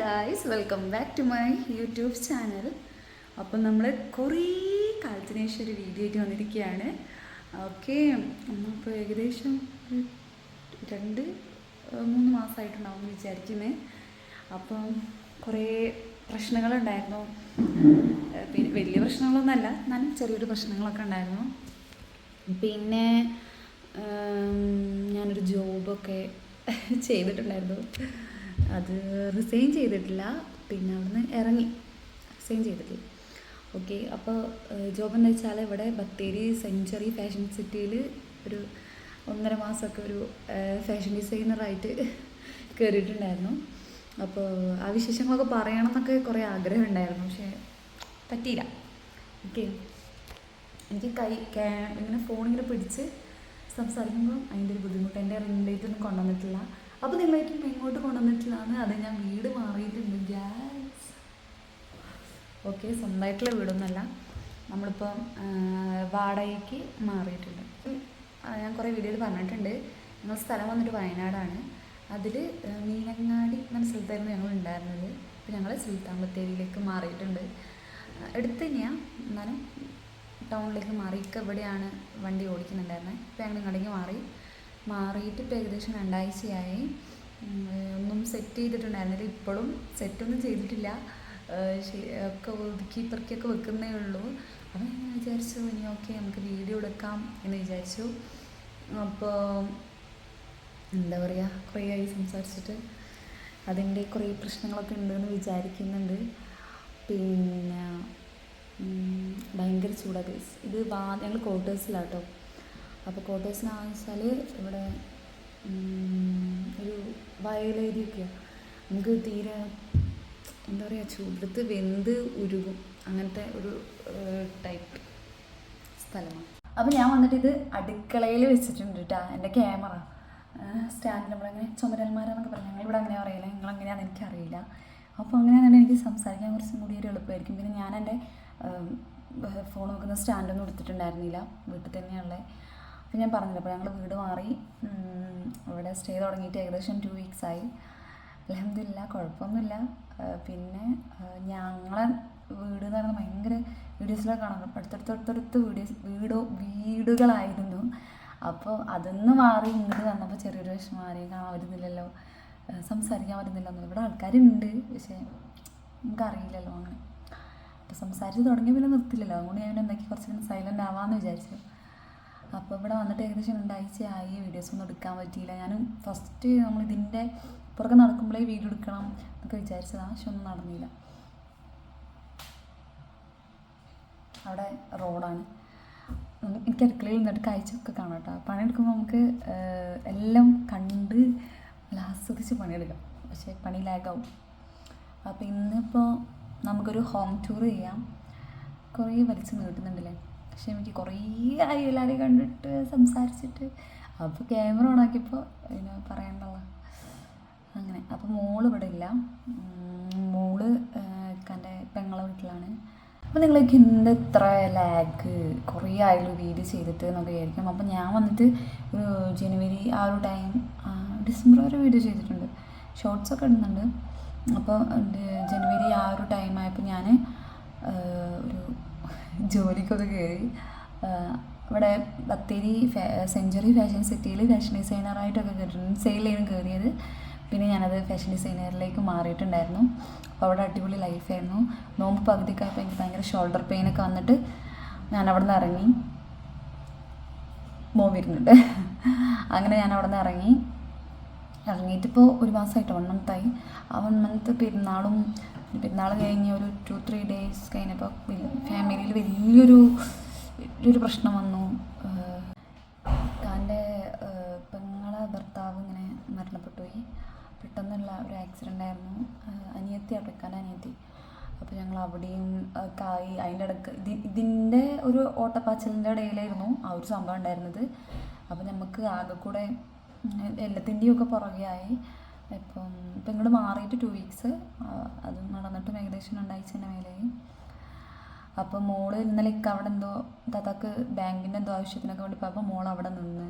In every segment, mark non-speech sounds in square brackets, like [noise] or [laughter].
Guys welcome back to my YouTube channel അപ്പം നമ്മൾ കുറേ കാലത്തിന് ശേഷം ഒരു വീഡിയോ ആയിട്ട് വന്നിരിക്കുകയാണ്. ഓക്കെ നമ്മളിപ്പോൾ ഏകദേശം രണ്ട് മൂന്ന് മാസമായിട്ടുണ്ടാവും എന്ന് വിചാരിക്കുന്നത് അപ്പം കുറേ പ്രശ്നങ്ങളുണ്ടായിരുന്നു. പിന്നെ വലിയ പ്രശ്നങ്ങളൊന്നുമല്ല എന്നാലും ചെറിയൊരു പ്രശ്നങ്ങളൊക്കെ ഉണ്ടായിരുന്നു. പിന്നെ ഞാനൊരു ജോബൊക്കെ ചെയ്തിട്ടുണ്ടായിരുന്നു. അത് റിസൈൻ ചെയ്തിട്ടില്ല. പിന്നെ അവിടുന്ന് ഇറങ്ങി. റിസൈൻ ചെയ്തിട്ടില്ല. ഓക്കെ അപ്പോൾ ജോബ് എന്ന് വെച്ചാൽ ഇവിടെ ബത്തേരി സെഞ്ചുറി ഫാഷൻ സിറ്റിയിൽ ഒരു ഒന്നര മാസമൊക്കെ ഒരു ഫാഷൻ ഡിസൈനറായിട്ട് [laughs] കയറിയിട്ടുണ്ടായിരുന്നു അപ്പോൾ ആ വിശേഷങ്ങളൊക്കെ പറയണം എന്നൊക്കെ കുറേ ആഗ്രഹം ഉണ്ടായിരുന്നു പക്ഷേ പറ്റിയില്ല. ഓക്കെ എനിക്ക് കൈ ഇങ്ങനെ ഫോണിങ്ങനെ പിടിച്ച് സംസാരിക്കുമ്പോൾ അതിന്റെ ഒരു ബുദ്ധിമുട്ട്. എന്റെ റിംഗ് ലൈറ്റ് ഒന്നും കൊണ്ടുവന്നിട്ടില്ല. അപ്പോൾ നിങ്ങളായിട്ടും ഇങ്ങോട്ട് കൊണ്ടുവന്നിട്ടില്ല എന്ന് അത് ഞാൻ വീട് മാറിയിട്ടുണ്ട്. ഗ്യാസ് ഓക്കെ സ്വന്തമായിട്ടുള്ള വീടൊന്നുമല്ല. നമ്മളിപ്പം വാടകയ്ക്ക് മാറിയിട്ടുണ്ട്. ഞാൻ കുറേ വീഡിയോയിൽ പറഞ്ഞിട്ടുണ്ട്. ഞങ്ങൾ സ്ഥലം വന്നിട്ട് വയനാടാണ്. അതിൽ മീനങ്ങാടി എന്ന സ്ഥലത്തായിരുന്നു ഞങ്ങൾ ഉണ്ടായിരുന്നത്. അപ്പോൾ ഞങ്ങൾ സുൽത്താൻ ബത്തേരിയിലേക്ക് മാറിയിട്ടുണ്ട് എടുത്ത് തന്നെയാണ് എന്നാലും ടൗണിലേക്ക് മാറി. ഇക്ക വണ്ടി ഓടിക്കുന്നുണ്ടായിരുന്നത് ഇപ്പോൾ ഞങ്ങൾ ഇങ്ങോട്ടേക്ക് മാറി. മാറിയിട്ട് ഇപ്പോൾ ഏകദേശം രണ്ടാഴ്ചയായി. ഒന്നും സെറ്റ് ചെയ്തിട്ടുണ്ടായിരുന്നില്ല. ഇപ്പോഴും സെറ്റൊന്നും ചെയ്തിട്ടില്ല. ഒക്കെ ഒതുക്കി പെറുക്കിയൊക്കെ വെക്കുന്നേ ഉള്ളൂ. അപ്പോൾ ഞാൻ വിചാരിച്ചു ഇനി ഓക്കെ നമുക്ക് വീഡിയോ എടുക്കാം എന്ന് വിചാരിച്ചു. അപ്പോൾ എന്താ പറയുക കുറേ ആയി സംസാരിച്ചിട്ട്. അതിന്റെ കുറേ പ്രശ്നങ്ങളൊക്കെ ഉണ്ടെന്ന് വിചാരിക്കുന്നുണ്ട്. പിന്നെ ഭയങ്കര ചൂടാ ഗൈസ് ഇത് വാ ഞങ്ങൾ ക്വാർട്ടേഴ്സിലാട്ടോ അപ്പോൾ ക്വാർട്ടേഴ്സിനാന്ന് വെച്ചാൽ ഇവിടെ ഒരു വയലേരിയൊക്കെയാണ് നമുക്ക് തീരെ എന്താ പറയുക ചൂടത്ത് വെന്ത് ഉരുകും. അങ്ങനത്തെ ഒരു ടൈപ്പ് സ്ഥലമാണ്. അപ്പോൾ ഞാൻ വന്നിട്ട് ഇത് അടുക്കളയിൽ വെച്ചിട്ടുണ്ട് കേട്ടോ എന്റെ ക്യാമറ സ്റ്റാൻഡ് നമ്മളിങ്ങനെ ചുമരന്മാരെന്നൊക്കെ പറഞ്ഞു ഞങ്ങളിവിടെ അങ്ങനെ അറിയില്ല നിങ്ങൾ എങ്ങനെയാണെന്ന് എനിക്കറിയില്ല. അപ്പോൾ അങ്ങനെയാണെന്നുണ്ടെങ്കിൽ എനിക്ക് സംസാരിക്കാൻ കുറച്ചും കൂടി ഒരു എളുപ്പമായിരിക്കും. പിന്നെ ഞാൻ എന്റെ ഫോൺ നോക്കുന്ന സ്റ്റാൻഡൊന്നും എടുത്തിട്ടുണ്ടായിരുന്നില്ല. വീട്ടിൽ തന്നെയുള്ള അപ്പോൾ ഞാൻ പറഞ്ഞില്ല അപ്പോൾ ഞങ്ങൾ വീട് മാറി ഇവിടെ സ്റ്റേ തുടങ്ങിയിട്ട് ഏകദേശം ടു വീക്സ് ആയി. അലഹമില്ല കുഴപ്പമൊന്നുമില്ല. പിന്നെ ഞങ്ങളെ വീട് എന്ന് പറയുന്നത് ഭയങ്കര വീഡിയോസിലൊക്കെ കാണാം അടുത്തടുത്തടുത്തടുത്ത് വീഡിയോസ് വീടോ വീടുകളായിരുന്നു. അപ്പോൾ അതൊന്ന് മാറി ഇങ്ങോട്ട് വന്നപ്പോൾ ചെറിയൊരു വിഷമം. ആരെയും കാണാൻ പറ്റുന്നില്ലല്ലോ. സംസാരിക്കാൻ പറ്റുന്നില്ല ഇവിടെ ആൾക്കാരുണ്ട് പക്ഷേ നമുക്കറിയില്ലല്ലോ അങ്ങനെ. അപ്പോൾ സംസാരിച്ച് തുടങ്ങിയ പിന്നെ നിർത്തില്ലല്ലോ. അതുകൊണ്ട് ഞാൻ എന്തൊക്കെ കുറച്ച് സൈലന്റ് ആവാമെന്ന് വിചാരിച്ചു. അപ്പോൾ ഇവിടെ വന്നിട്ട് ഏകദേശം രണ്ടാഴ്ചയായി വീഡിയോസ് ഒന്നും എടുക്കാൻ പറ്റിയില്ല. ഞാനും ഫസ്റ്റ് നമ്മൾ ഇതിന്റെ പുറകെ നടക്കുമ്പോഴേ വീഡിയോ എടുക്കണം എന്നൊക്കെ വിചാരിച്ചതാണ് പക്ഷെ ഒന്നും നടന്നില്ല. അവിടെ റോഡാണ് എനിക്ക് അടുക്കളയിൽ നിന്നിട്ട് കാഴ്ചയൊക്കെ കാണാം കേട്ടോ. പണിയെടുക്കുമ്പോൾ നമുക്ക് എല്ലാം കണ്ട് ആസ്വദിച്ച് പണിയെടുക്കാം. പക്ഷേ പണി ലാഗാവും അപ്പോൾ ഇന്നിപ്പോൾ നമുക്കൊരു ഹോം ടൂർ ചെയ്യാം. കുറേ വലിച്ചു നീട്ടുന്നുണ്ടല്ലേ? പക്ഷെ എനിക്ക് കുറേ ആയി എല്ലാവരെയും കണ്ടിട്ട് സംസാരിച്ചിട്ട് അപ്പോൾ ക്യാമറ ഓണാക്കിയപ്പോൾ പിന്നെ പറയണ്ടല്ലോ. അങ്ങനെ അപ്പോൾ മോൾ ഇവിടെ ഇല്ല. മോൾ എന്റെ പെങ്ങളെ വീട്ടിലാണ്. അപ്പോൾ നിങ്ങളൊക്കെ എന്ത് ഇത്ര ലാഗ് കുറേ ആയാലും വീഡിയോ ചെയ്തിട്ട് എന്നൊക്കെ വിചാരിക്കും. അപ്പോൾ ഞാൻ വന്നിട്ട് ഒരു ജനുവരി ആ ഒരു ടൈം ഡിസംബർ വരെ വീഡിയോ ചെയ്തിട്ടുണ്ട്. ഷോർട്സ് ഒക്കെ ഇടുന്നുണ്ട്. അപ്പോൾ ജനുവരി ആ ഒരു ടൈം ആയപ്പോൾ ഞാൻ ഒരു ജോലിക്കൊക്കെ കയറി ഇവിടെ ബത്തേരി സെഞ്ചുറി ഫാഷൻ സിറ്റിയിൽ ഫാഷൻ ഡിസൈനറായിട്ടൊക്കെ കയറിയിട്ടുണ്ട് സെയിലായിരുന്നു കയറിയത് പിന്നെ ഞാനത് ഫാഷൻ ഡിസൈനറിലേക്ക് മാറിയിട്ടുണ്ടായിരുന്നു. അപ്പോൾ അവിടെ അടിപൊളി ലൈഫായിരുന്നു നോമ്പ് പകുതിക്കായപ്പോൾ എനിക്ക് ഭയങ്കര ഷോൾഡർ പെയിനൊക്കെ വന്നിട്ട് ഞാൻ അവിടെ നിന്ന് ഇറങ്ങി. മോൻ വരുന്നുണ്ട്. [laughs] അങ്ങനെ ഞാൻ അവിടെ നിന്ന് ഇറങ്ങി. ഇറങ്ങിയിട്ടിപ്പോൾ ഒരു മാസമായിട്ട് വൺ മന്തായി ആ വൺ മന്ത് പെരുന്നാളും പെരുന്നാൾ കഴിഞ്ഞ് ഒരു ടു ത്രീ ഡേയ്സ് കഴിഞ്ഞപ്പോൾ ഫാമിലിയിൽ വലിയൊരു വലിയൊരു പ്രശ്നം വന്നു. താന്റെ പെങ്ങളെ ഭർത്താവ് ഇങ്ങനെ മരണപ്പെട്ടു പോയി പെട്ടെന്നുള്ള ഒരു ആക്സിഡന്റ് ആയിരുന്നു. അനിയത്തി അടക്കാൻ അനിയത്തി. അപ്പോൾ ഞങ്ങൾ അവിടെയും കായി അതിന്റെ ഇടയ്ക്ക് ഇത് ഇതിന്റെ ഒരു ഓട്ടപ്പാച്ചലിന്റെ ഇടയിലായിരുന്നു ആ ഒരു സംഭവം ഉണ്ടായിരുന്നത്. അപ്പോൾ നമുക്ക് ആകെ കൂടെ എല്ലാത്തിന്റെയും ഒക്കെ പുറകെ ആയി ഇപ്പം ഇപ്പം ഇങ്ങോട്ട് മാറിയിട്ട് ടു വീക്സ് അത് നടന്നിട്ടും ഏകദേശം രണ്ടാഴ്ചന്റെ മേലെയായി അപ്പം മോൾ ഇന്നലെ ഇക്ക അവിടെ എന്തോ താത്താക്ക് ബാങ്കിന്റെ എന്തോ ആവശ്യത്തിനൊക്കെ വേണ്ടി പോയപ്പോൾ മോൾ അവിടെ നിന്ന്.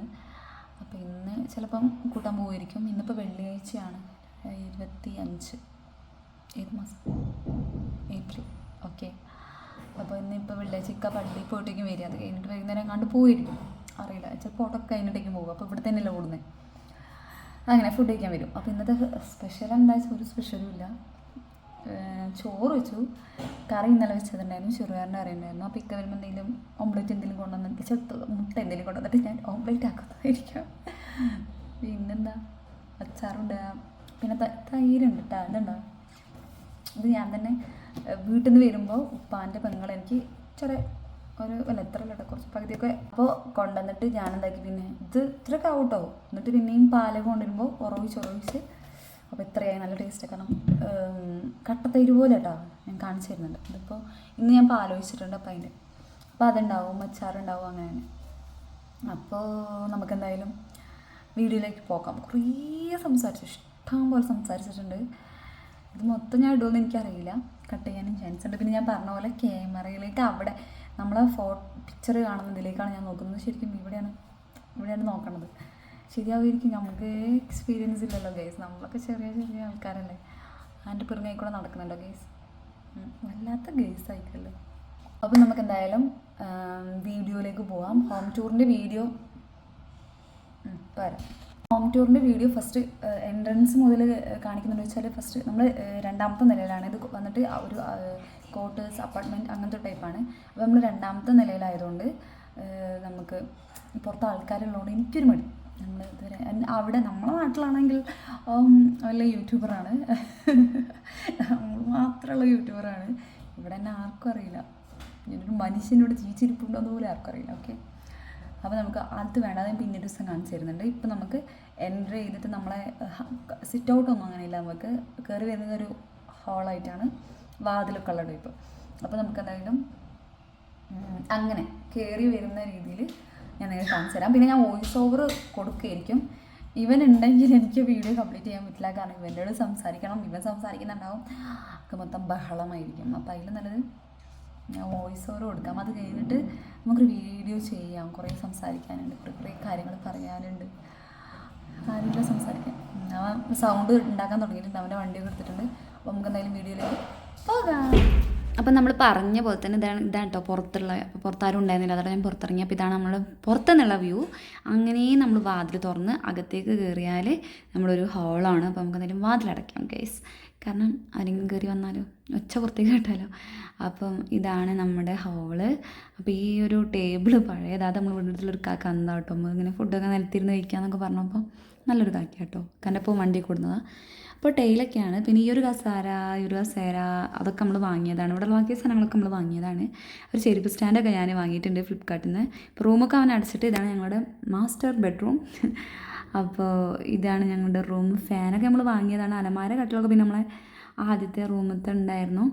അപ്പോൾ ഇന്ന് ചിലപ്പം കൂട്ടാൻ പോയിരിക്കും ഇന്നിപ്പോൾ വെള്ളിയാഴ്ചയാണ്. ഇരുപത്തി അഞ്ച് ഏത് മാസം? ഏപ്രിൽ. ഓക്കെ. അപ്പോൾ ഇന്നിപ്പോൾ വെള്ളിയാഴ്ച ഇക്ക പള്ളിയിൽ പോയിട്ടേക്കും വരിക. അത് കഴിഞ്ഞിട്ട് വൈകുന്നേരം കണ്ട് പോയിരിക്കും അറിയില്ല. ചിലപ്പോൾ ഓട്ടൊക്കെ കഴിഞ്ഞിട്ടേക്കും പോകും. അപ്പോൾ ഇവിടെ തന്നെയല്ലേ ഓടുന്നത് അങ്ങനെ ഫുഡ് കഴിക്കാൻ വരും. അപ്പോൾ ഇന്നത്തെ സ്പെഷ്യൽ എന്താ ഒരു സ്പെഷ്യലും ഇല്ല. ചോറ് വെച്ചു. കറി ഇന്നലെ വെച്ചതുണ്ടായിരുന്നു. ചെറുകാരന്റെ കറി ഉണ്ടായിരുന്നു. അപ്പോൾ ഇക്ക വരുമ്പോൾ എന്തെങ്കിലും ഓംപ്ലേറ്റ് എന്തെങ്കിലും കൊണ്ടുവന്നിട്ട് ചെറുത്ത് മുട്ട എന്തെങ്കിലും കൊണ്ടുവന്നിട്ട് ഞാൻ ഓംലെറ്റ് ആക്കുന്നതായിരിക്കും. പിന്നെന്താ? അച്ചാറുണ്ട്. പിന്നെ തൈരുണ്ട് കേട്ടോ അതുണ്ടോ ഇത് ഞാൻ തന്നെ വീട്ടിൽ നിന്ന് വരുമ്പോൾ ഉപ്പാന്റെ പെങ്ങൾ എനിക്ക് ചെറിയ ഒരു അല്ല എത്ര കേട്ടോ കുറച്ച് പകുതിയൊക്കെ. അപ്പോൾ കൊണ്ടുവന്നിട്ട് ഞാൻ എന്താക്കി പിന്നെ ഇത് ഇത്രയൊക്കെ ആവട്ടോ. എന്നിട്ട് പിന്നെയും പാൽ കൊണ്ടുവരുമ്പോൾ ഉറവിച്ച് ഉറവിച്ച് അപ്പോൾ ഇത്രയായി. നല്ല ടേസ്റ്റ് കാരണം കട്ടത്തൈര് പോലെ കേട്ടോ ഞാൻ കാണിച്ചു തരുന്നുണ്ട് ഇതിപ്പോൾ ഇന്ന് ഞാൻ പാൽ ഒഴിച്ചിട്ടുണ്ട് അപ്പം അതിന്റെ അപ്പോൾ അതുണ്ടാവും അച്ചാറുണ്ടാവും അങ്ങനെ അപ്പോൾ നമുക്ക് എന്തായാലും വീഡിയോയിലേക്ക് പോകാം. കുറേ സംസാരിച്ചു. ഇഷ്ടം പോലെ സംസാരിച്ചിട്ടുണ്ട്. ഇത് മൊത്തം ഞാൻ ഇടുമെന്ന് എനിക്കറിയില്ല. കട്ട് ചെയ്യാനും ചാൻസ് ഉണ്ട്. പിന്നെ ഞാൻ പറഞ്ഞ പോലെ ക്യാമറയിലേക്ക് അവിടെ നമ്മളെ ഫോ പിക്ചർ കാണുന്നതിലേക്കാണ് ഞാൻ നോക്കുന്നത്. ശരിക്കും ഇവിടെയാണ് ഇവിടെയാണ് നോക്കണത്. ശരിയാവുമായിരിക്കും. നമുക്ക് എക്സ്പീരിയൻസ് ഇല്ലല്ലോ ഗേസ് നമ്മളൊക്കെ ചെറിയ ചെറിയ ആൾക്കാരല്ലേ. അതിന്റെ പിറകെ നടക്കുന്നുണ്ടോ ഗേസ് വല്ലാത്ത ഗേസ് ആയിക്കല്ലേ അപ്പം നമുക്ക് എന്തായാലും വീഡിയോയിലേക്ക് പോവാം. ഹോം ടൂറിന്റെ വീഡിയോ വരാം ഹോം ടൂറിന്റെ വീഡിയോ ഫസ്റ്റ് എൻട്രൻസ് മുതൽ കാണിക്കുന്നുണ്ട് വെച്ചാൽ ഫസ്റ്റ് നമ്മൾ രണ്ടാമത്തെ നിലയിലാണ്. ഇത് വന്നിട്ട് ഒരു ക്വാർട്ടേഴ്സ് അപ്പാർട്ട്മെന്റ് അങ്ങനത്തെ ടൈപ്പാണ് അപ്പോൾ നമ്മൾ രണ്ടാമത്തെ നിലയിലായതുകൊണ്ട് നമുക്ക് പുറത്ത് ആൾക്കാരുള്ളതുകൊണ്ട് എനിക്കൊരു മടി. നമ്മൾ ഇതുവരെ അവിടെ നമ്മളെ നാട്ടിലാണെങ്കിൽ വല്ല യൂട്യൂബറാണ് നമ്മൾ മാത്രമുള്ള യൂട്യൂബറാണ് ഇവിടെ തന്നെ ആർക്കും അറിയില്ല. ഞാനൊരു മനുഷ്യനോട് ജീവിച്ചിരിപ്പുണ്ടോ എന്ന് ആർക്കും അറിയില്ല ഓക്കെ അപ്പോൾ നമുക്ക് അത് വേണ്ട. അത് പിന്നെ ഒരു ദിവസം കാണിച്ചു തരുന്നുണ്ട്. ഇപ്പം നമുക്ക് എൻട്രി ചെയ്തിട്ട് നമ്മളെ സിറ്റ് ഔട്ടൊന്നും അങ്ങനെയില്ല. നമുക്ക് കയറി വരുന്നത് ഒരു ഹാളായിട്ടാണ് വാതിലൊക്കെ ഉള്ള ടൈപ്പ് അപ്പോൾ നമുക്ക് എന്തായാലും അങ്ങനെ കയറി വരുന്ന രീതിയിൽ ഞാൻ നിങ്ങൾ കാണിച്ചു തരാം. പിന്നെ ഞാൻ വോയിസ് ഓവർ കൊടുക്കുകയായിരിക്കും. ഇവൻ ഉണ്ടെങ്കിൽ എനിക്ക് വീഡിയോ കംപ്ലീറ്റ് ചെയ്യാൻ പറ്റില്ല. കാരണം ഇവന്റെയോട് സംസാരിക്കണം. ഇവൻ സംസാരിക്കുന്നുണ്ടാവും. ഒക്കെ മൊത്തം ബഹളമായിരിക്കും. അപ്പോൾ അതിൽ നല്ലത് ഞാൻ വോയിസ് ഓവർ കൊടുക്കാം. അത് കഴിഞ്ഞിട്ട് നമുക്കൊരു വീഡിയോ ചെയ്യാം. കുറേ സംസാരിക്കാനുണ്ട്. കുറേ കുറേ കാര്യങ്ങൾ പറയാനുണ്ട്. കാര്യങ്ങൾ സംസാരിക്കാം അവൻ സൗണ്ട് ഉണ്ടാക്കാൻ തുടങ്ങിയിട്ടുണ്ട്. അവന്റെ വണ്ടിയൊക്കെ എടുത്തിട്ടുണ്ട്. അപ്പോൾ നമുക്ക് എന്തായാലും വീഡിയോയിലേക്ക് പോകാം. അപ്പം നമ്മൾ പറഞ്ഞ പോലെ തന്നെ ഇതാണ് ഇതാണ് കേട്ടോ പുറത്തുള്ള പുറത്താരും ഉണ്ടായിരുന്നില്ല. അതോടെ ഞാൻ പുറത്തിറങ്ങി. അപ്പോൾ ഇതാണ് നമ്മൾ പുറത്തുനിന്നുള്ള വ്യൂ. അങ്ങനെ നമ്മൾ വാതിൽ തുറന്ന് അകത്തേക്ക് കയറിയാൽ നമ്മളൊരു ഹോളാണ് അപ്പോൾ നമുക്ക് എന്തായാലും വാതിലടയ്ക്കാം കേസ് കാരണം ആരെങ്കിലും കയറി വന്നാലോ? ഒച്ച പുറത്തേക്ക് കേട്ടാലോ? അപ്പം ഇതാണ് നമ്മുടെ ഹോൾ അപ്പോൾ ഈ ഒരു ടേബിൾ പഴയ അത് നമ്മൾ വീട്ടിലൊരു കാക്ക എന്താ കേട്ടോ. ഇങ്ങനെ ഫുഡൊക്കെ നിലത്തിരുന്ന് കഴിക്കാന്നൊക്കെ പറഞ്ഞപ്പോൾ നല്ലൊരു കാക്ക കേട്ടോ. കണ്ടപ്പോൾ വണ്ടി കൊടുന്നതാണ് അപ്പോൾ ടൈലൊക്കെയാണ് പിന്നെ ഈ ഒരു കസാര ഈ ഒരു കസേര അതൊക്കെ നമ്മൾ വാങ്ങിയതാണ്. ഇവിടെ ബാക്കിയ സാധനങ്ങളൊക്കെ നമ്മൾ വാങ്ങിയതാണ്. ഒരു ചെരുപ്പ് സ്റ്റാൻഡൊക്കെ ഞാൻ വാങ്ങിയിട്ടുണ്ട് ഫ്ലിപ്കാർട്ടിൽ നിന്ന് ഇപ്പോൾ റൂമൊക്കെ അവൻ അടച്ചിട്ട് ഇതാണ് ഞങ്ങളുടെ മാസ്റ്റർ ബെഡ്റൂം അപ്പോൾ ഇതാണ് ഞങ്ങളുടെ റൂം. ഫാനൊക്കെ നമ്മൾ വാങ്ങിയതാണ്. അലമാര കട്ടിലൊക്കെ പിന്നെ നമ്മളെ ആദ്യത്തെ റൂമത്തെ ഉണ്ടായിരുന്നു.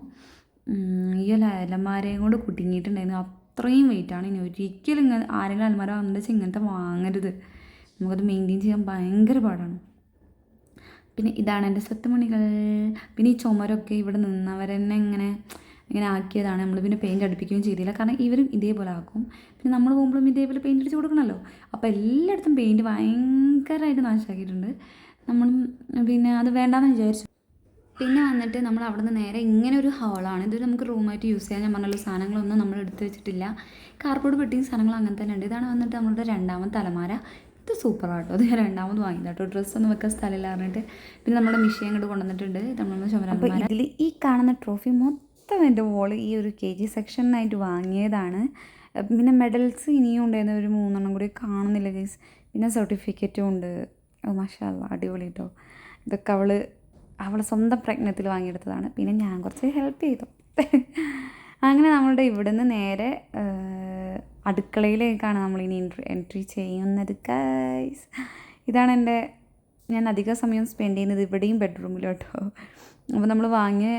ഈ അലമാരയും കൊണ്ട് കുടുങ്ങിയിട്ടുണ്ടായിരുന്നു. അത്രയും വെയിറ്റാണ് ഇനി ഒരിക്കലും ഇങ്ങനെ ആരെങ്കിലും അലമാര വന്നിട്ട് ഇങ്ങനത്തെ വാങ്ങരുത്. നമുക്കത് മെയിന്റെയിൻ ചെയ്യാൻ ഭയങ്കര പാടാണ്. പിന്നെ ഇതാണ് എന്റെ സ്വത്തുമണികൾ പിന്നെ ഈ ചുമരൊക്കെ ഇവിടെ നിന്നവരെന്നെ ഇങ്ങനെ ഇങ്ങനെ ആക്കിയതാണ്. നമ്മൾ പിന്നെ പെയിന്റ് അടുപ്പിക്കുകയും ചെയ്തില്ല. കാരണം ഇവരും ഇതേപോലെ ആക്കും. പിന്നെ നമ്മൾ പോകുമ്പോഴും ഇതേപോലെ പെയിന്റ് അടിച്ച് കൊടുക്കണമല്ലോ അപ്പോൾ എല്ലായിടത്തും പെയിന്റ് ഭയങ്കരമായിട്ട് നാശമാക്കിയിട്ടുണ്ട് നമ്മൾ പിന്നെ അത് വേണ്ടാന്ന് വിചാരിച്ചു. പിന്നെ വന്നിട്ട് നമ്മൾ അവിടെ നിന്ന് നേരെ ഇങ്ങനെ ഒരു ഹാളാണ് ഇത് നമുക്ക് റൂമായിട്ട് യൂസ് ചെയ്യാൻ ഞാൻ പറഞ്ഞല്ലോ സാധനങ്ങളൊന്നും നമ്മൾ എടുത്തു വെച്ചിട്ടില്ല. കാർബോർഡ് പെട്ടിയും സാധനങ്ങൾ അങ്ങനെ തന്നെ ഉണ്ട്. ഇതാണ് വന്നിട്ട് നമ്മളുടെ രണ്ടാമത്തെ തലമാര. ഇത് സൂപ്പറാട്ടോ അത് ഞാൻ രണ്ടാമത് വാങ്ങിയത് കേട്ടോ. ഡ്രസ്സൊന്നും വെക്കാൻ സ്ഥലമില്ല പറഞ്ഞിട്ട്. പിന്നെ നമ്മുടെ മിഷീൻ അങ്ങോട്ട് കൊണ്ടുവന്നിട്ടുണ്ട്. നമ്മൾ ചുമരാൻ ഇതിൽ ഈ കാണുന്ന ട്രോഫി മൊത്തം എന്റെ മോൾ ഈ ഒരു കെ ജി സെക്ഷനായിട്ട് വാങ്ങിയതാണ്. പിന്നെ മെഡൽസ് ഇനിയും ഉണ്ടായിരുന്ന ഒരു മൂന്നെണ്ണം കൂടി കാണുന്നില്ല ഗൈസ്. പിന്നെ സർട്ടിഫിക്കറ്റും ഉണ്ട്. മാഷാല്ല അടിപൊളി കേട്ടോ ഇതൊക്കെ അവൾ അവളെ സ്വന്തം പ്രജ്ഞത്തിൽ വാങ്ങിയെടുത്തതാണ്. പിന്നെ ഞാൻ കുറച്ച് ഹെൽപ്പ് ചെയ്തു. അങ്ങനെ നമ്മളുടെ ഇവിടുന്ന് നേരെ അടുക്കളയിലേക്കാണ് നമ്മളിനി ഇനി എൻട്രി ചെയ്യുന്നത് ഗൈസ് ഇതാണ് എന്റെ ഞാൻ അധിക സമയം സ്പെൻഡ് ചെയ്യുന്നത് ഇവിടെയും ബെഡ്റൂമിലോട്ടോ അപ്പോൾ നമ്മൾ വാങ്ങിയ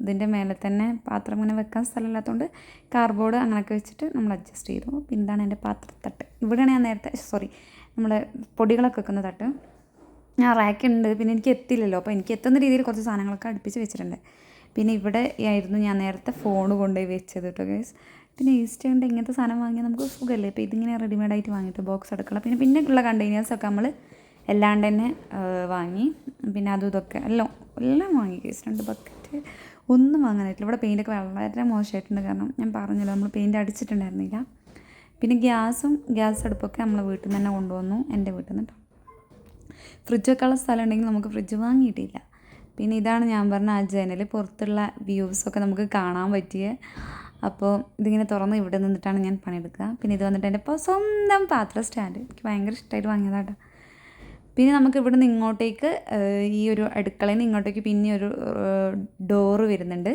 ഇതിന്റെ മേലെ തന്നെ പാത്രം ഇങ്ങനെ വെക്കാൻ സ്ഥലമില്ലാത്തതുകൊണ്ട് കാർബോർഡ് അങ്ങനെയൊക്കെ വെച്ചിട്ട് നമ്മൾ അഡ്ജസ്റ്റ് ചെയ്തു. പിന്നെ ഇതാണ് എന്റെ പാത്രത്തട്ട്. ഇവിടെയാണ് ഞാൻ നേരത്തെ സോറി നമ്മളെ പൊടികളൊക്കെ വെക്കുന്ന തട്ട്. ഞാൻ റാക്കുണ്ട് പിന്നെ എനിക്ക് എത്തില്ലല്ലോ അപ്പോൾ എനിക്ക് എത്തുന്ന രീതിയിൽ കുറച്ച് സാധനങ്ങളൊക്കെ അടുപ്പിച്ച് വെച്ചിട്ടുണ്ട്. പിന്നെ ഇവിടെ ആയിരുന്നു ഞാൻ നേരത്തെ ഫോൺ കൊണ്ടുപോയി വെച്ചത് കേട്ടോ ഗൈസ് പിന്നെ ഈസ്റ്റ് കൊണ്ട് ഇങ്ങനത്തെ സാധനം വാങ്ങിയാൽ നമുക്ക് സുഖമല്ലേ ഇപ്പോൾ ഇതിങ്ങനെ റെഡിമെയ്ഡായിട്ട് വാങ്ങിയിട്ട് ബോക്സ് എടുക്കണം പിന്നെ പിന്നെ കണ്ടെയ്നേഴ്സൊക്കെ നമ്മൾ എല്ലാണ്ട് തന്നെ വാങ്ങി. പിന്നെ അതും ഇതൊക്കെ. എല്ലാം എല്ലാം വാങ്ങി. രണ്ട് ബക്കറ്റ് ഒന്നും വാങ്ങാനായിട്ടില്ല. ഇവിടെ പെയിന്റൊക്കെ വളരെ മോശമായിട്ടുണ്ട് കാരണം ഞാൻ പറഞ്ഞല്ലോ നമ്മൾ പെയിന്റ് അടിച്ചിട്ടുണ്ടായിരുന്നില്ല. പിന്നെ ഗ്യാസും ഗ്യാസ് അടുപ്പൊക്കെ നമ്മൾ വീട്ടിൽ നിന്ന് തന്നെ കൊണ്ടുവന്നു. എന്റെ വീട്ടിൽ നിന്ന് കേട്ടോ ഫ്രിഡ്ജ് വെക്കാനുള്ള സ്ഥലം ഉണ്ടെങ്കിൽ നമുക്ക് ഫ്രിഡ്ജ് വാങ്ങിയിട്ടില്ല. പിന്നെ ഇതാണ് ഞാൻ പറഞ്ഞ ആ ജനൽ പുറത്തുള്ള വ്യൂസൊക്കെ നമുക്ക് കാണാൻ പറ്റിയ. അപ്പോൾ ഇതിങ്ങനെ തുറന്ന് ഇവിടെ നിന്നിട്ടാണ് ഞാൻ പണിയെടുക്കുക. പിന്നെ ഇത് വന്നിട്ട് എന്റെ ഇപ്പോൾ സ്വന്തം പാത്ര സ്റ്റാൻഡ് എനിക്ക് ഭയങ്കര ഇഷ്ടമായിട്ട് വാങ്ങിയതാട്ടോ. പിന്നെ നമുക്ക് ഇവിടെ നിന്ന് ഇങ്ങോട്ടേക്ക് ഈ ഒരു അടുക്കളയിൽ നിന്ന് ഇങ്ങോട്ടേക്ക് പിന്നെ ഒരു ഡോറ് വരുന്നുണ്ട്.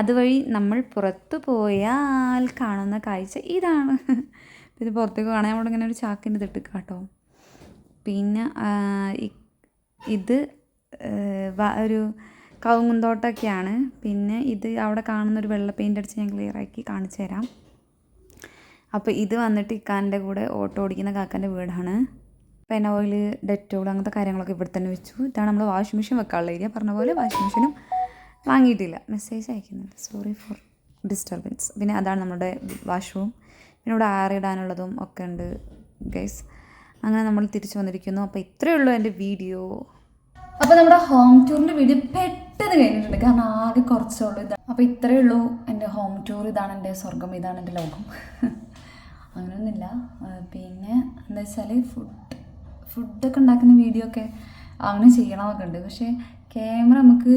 അതുവഴി നമ്മൾ പുറത്തു പോയാൽ കാണുന്ന കാഴ്ച ഇതാണ്. പിന്നെ പുറത്തേക്ക് കാണാൻ അവിടെ ഇങ്ങനെ ഒരു ചാക്കിന്റെ തിട്ട് കേട്ടോ. പിന്നെ ഇത് ഒരു കവുങ്ങുന്തോട്ടമൊക്കെയാണ് പിന്നെ ഇത് അവിടെ കാണുന്ന ഒരു വെള്ള പെയിന്റ് അടിച്ച് ഞാൻ ക്ലിയർ ആക്കി കാണിച്ചു തരാം. അപ്പോൾ ഇത് വന്നിട്ട് ഇക്കാന്റെ കൂടെ ഓട്ടോ ഓടിക്കുന്ന കാക്കന്റെ വീടാണ്. പെൻ ഓയിൽ ഡെറ്റോൾ അങ്ങനത്തെ കാര്യങ്ങളൊക്കെ ഇവിടെ തന്നെ വെച്ചു. ഇതാണ് നമ്മൾ വാഷിംഗ് മെഷീൻ വെക്കാനുള്ള ഏരിയ പറഞ്ഞ പോലെ വാഷിംഗ് മെഷീനും വാങ്ങിയിട്ടില്ല. മെസ്സേജ് അയക്കുന്നുണ്ട്. സോറി ഫോർ ഡിസ്റ്റർബൻസ് പിന്നെ അതാണ് നമ്മുടെ വാഷ്റൂം പിന്നെ ഇവിടെ ആറിടാനുള്ളതും ഒക്കെ ഉണ്ട് ഗൈസ് അങ്ങനെ നമ്മൾ തിരിച്ചു വന്നിരിക്കുന്നു. അപ്പോൾ ഇത്രയേ ഉള്ളൂ എന്റെ വീഡിയോ അപ്പോൾ നമ്മുടെ ഹോം ടൂറിന്റെ വീഡിയോ പെട്ടെന്ന് കഴിഞ്ഞിട്ടുണ്ട്. കാരണം ആകെ കുറച്ചേ ഉള്ളൂ ഇതാണ് അപ്പോൾ ഇത്രയേ ഉള്ളൂ എന്റെ ഹോം ടൂർ ഇതാണ് എന്റെ സ്വർഗം ഇതാണ് എന്റെ ലോകം. [laughs] അങ്ങനെയൊന്നുമില്ല. പിന്നെ എന്താ വെച്ചാൽ ഫുഡ് ഫുഡൊക്കെ ഉണ്ടാക്കുന്ന വീഡിയോ ഒക്കെ അങ്ങനെ ചെയ്യണമെന്നൊക്കെ ഉണ്ട്. പക്ഷേ ക്യാമറ നമുക്ക്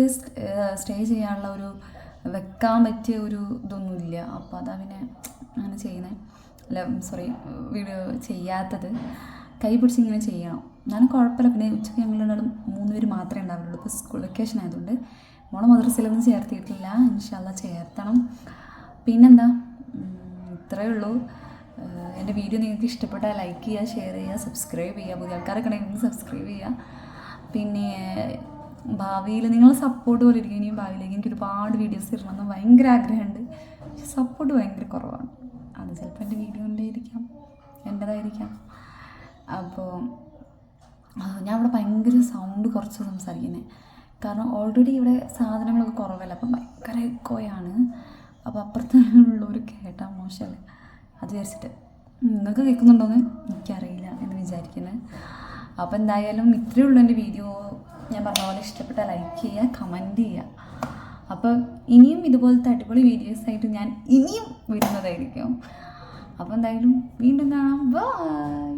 സ്റ്റേ ചെയ്യാനുള്ള ഒരു വെക്കാൻ പറ്റിയ ഒരു ഇതൊന്നുമില്ല. അപ്പോൾ അതാ പിന്നെ അങ്ങനെ ചെയ്യുന്നത് അല്ല സോറി വീഡിയോ ചെയ്യാത്തത്. കൈ പിടിച്ച് ഇങ്ങനെ ചെയ്യണം. എന്നാലും കുഴപ്പമില്ല. പിന്നെ ഉച്ചയ്ക്ക് ഞങ്ങളുണ്ടാലും മൂന്ന് പേര് മാത്രമേ ഉണ്ടാവുള്ളൂ. ഇപ്പോൾ സ്കൂൾ വെക്കേഷൻ ആയതുകൊണ്ട് മോളെ മദ്രസയിലൊന്നും ചേർത്തിയിട്ടില്ല. ഇൻഷാല്ല ചേർത്തണം. പിന്നെന്താ? ഇത്രയേ ഉള്ളൂ. എന്റെ വീഡിയോ നിങ്ങൾക്ക് ഇഷ്ടപ്പെട്ടാൽ ലൈക്ക് ചെയ്യുക ഷെയർ ചെയ്യുക സബ്സ്ക്രൈബ് ചെയ്യുക. പുതിയ ആൾക്കാരൊക്കെ ഉണ്ടെങ്കിൽ സബ്സ്ക്രൈബ് ചെയ്യുക. പിന്നെ ഭാവിയിൽ നിങ്ങൾ സപ്പോർട്ട് പോലെ ഇരിക്കും ഇനിയും ഭാവിയിലേക്ക് എനിക്ക് ഒരുപാട് വീഡിയോസ് ഇടണമെന്ന് ഭയങ്കര ആഗ്രഹമുണ്ട്. പക്ഷെ സപ്പോർട്ട് ഭയങ്കര കുറവാണ്. അത് ചിലപ്പോൾ എന്റെ വീഡിയോന്റെ ആയിരിക്കാം. എന്റേതായിരിക്കാം അപ്പോൾ ഞാൻ ഇവിടെ ഭയങ്കര സൗണ്ട് കുറച്ച് സംസാരിക്കുന്നത് കാരണം ഓൾറെഡി ഇവിടെ സാധനങ്ങളൊക്കെ കുറവല്ല? അപ്പം ഭയങ്കര കോയാണ് അപ്പോൾ അപ്പുറത്തുള്ളവർ കേട്ടാൽ മോശമല്ലേ? അത് വിചാരിച്ചിട്ട്. നിങ്ങൾക്ക് കേൾക്കുന്നുണ്ടോയെന്ന് എനിക്കറിയില്ല എന്ന് വിചാരിക്കുന്നത് അപ്പോൾ എന്തായാലും ഇത്രയേ ഉള്ളൂ എന്റെ വീഡിയോ. ഞാൻ പറഞ്ഞ പോലെ ഇഷ്ടപ്പെട്ടാൽ ലൈക്ക് ചെയ്യുക കമന്റ് ചെയ്യുക. അപ്പോൾ ഇനിയും ഇതുപോലത്തെ അടിപൊളി വീഡിയോസ് ആയിട്ട് ഞാൻ ഇനിയും വരുന്നതായിരിക്കും. അപ്പോൾ എന്തായാലും വീണ്ടും കാണാം. ബൈ